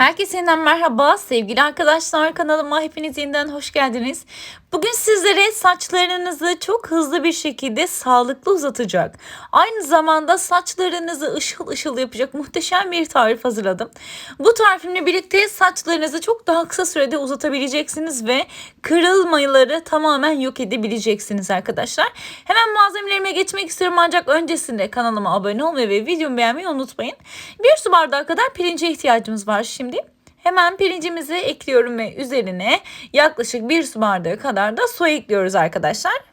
Herkese yeniden merhaba sevgili arkadaşlar kanalıma hepiniz yeniden hoş geldiniz. Bugün sizlere saçlarınızı çok hızlı bir şekilde sağlıklı uzatacak. Aynı zamanda saçlarınızı ışıl ışıl yapacak muhteşem bir tarif hazırladım. Bu tarifimle birlikte saçlarınızı çok daha kısa sürede uzatabileceksiniz ve kırılmaları tamamen yok edebileceksiniz arkadaşlar. Hemen malzemelerime geçmek istiyorum ancak öncesinde kanalıma abone olmayı ve videomu beğenmeyi unutmayın. Bir su bardağı kadar pirince ihtiyacımız var şimdi. Hemen pirincimizi ekliyorum ve üzerine yaklaşık bir su bardağı kadar da su ekliyoruz arkadaşlar.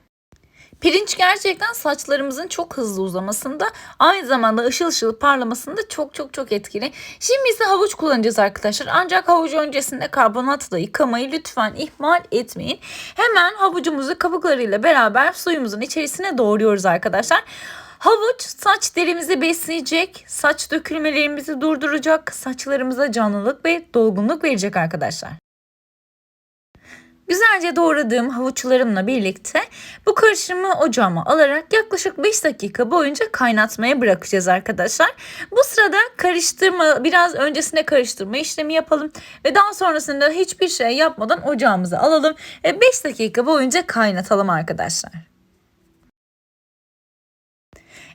Pirinç gerçekten saçlarımızın çok hızlı uzamasında aynı zamanda ışıl ışıl parlamasında çok çok çok etkili. Şimdi ise havuç kullanacağız arkadaşlar. Ancak havucu öncesinde karbonatla yıkamayı lütfen ihmal etmeyin. Hemen havucumuzu kabuklarıyla beraber suyumuzun içerisine doğruyoruz arkadaşlar. Havuç saç derimizi besleyecek, saç dökülmelerimizi durduracak, saçlarımıza canlılık ve dolgunluk verecek arkadaşlar. Güzelce doğradığım havuçlarımla birlikte bu karışımı ocağıma alarak yaklaşık 5 dakika boyunca kaynatmaya bırakacağız arkadaşlar. Bu sırada karıştırma biraz öncesinde karıştırma işlemi yapalım ve daha sonrasında hiçbir şey yapmadan ocağımıza alalım ve 5 dakika boyunca kaynatalım arkadaşlar.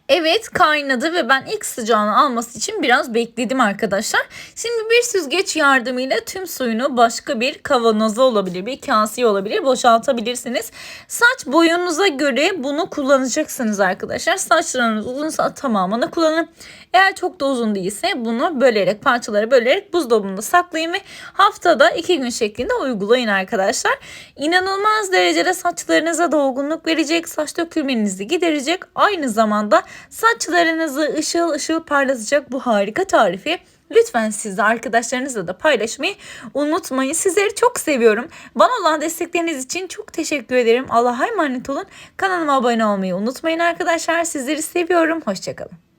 Evet kaynadı ve ben ilk sıcağını alması için biraz bekledim arkadaşlar. Şimdi bir süzgeç yardımıyla tüm suyunu başka bir kavanoza olabilir, bir kaseye olabilir boşaltabilirsiniz. Saç boyunuza göre bunu kullanacaksınız arkadaşlar. Saçlarınız uzunsa tamamını kullanın. Eğer çok da uzun değilse bunu bölerek parçalara bölerek buzdolabında saklayın ve haftada iki gün şeklinde uygulayın arkadaşlar. İnanılmaz derecede saçlarınıza dolgunluk verecek, saç dökülmenizi giderecek. Aynı zamanda saçlarınızı ışıl ışıl parlatacak bu harika tarifi Lütfen siz de arkadaşlarınızla da paylaşmayı unutmayın. Sizleri çok seviyorum. Bana olan destekleriniz için çok teşekkür ederim. Allah'a emanet olun. Kanalıma abone olmayı unutmayın arkadaşlar. Sizleri seviyorum. Hoşçakalın.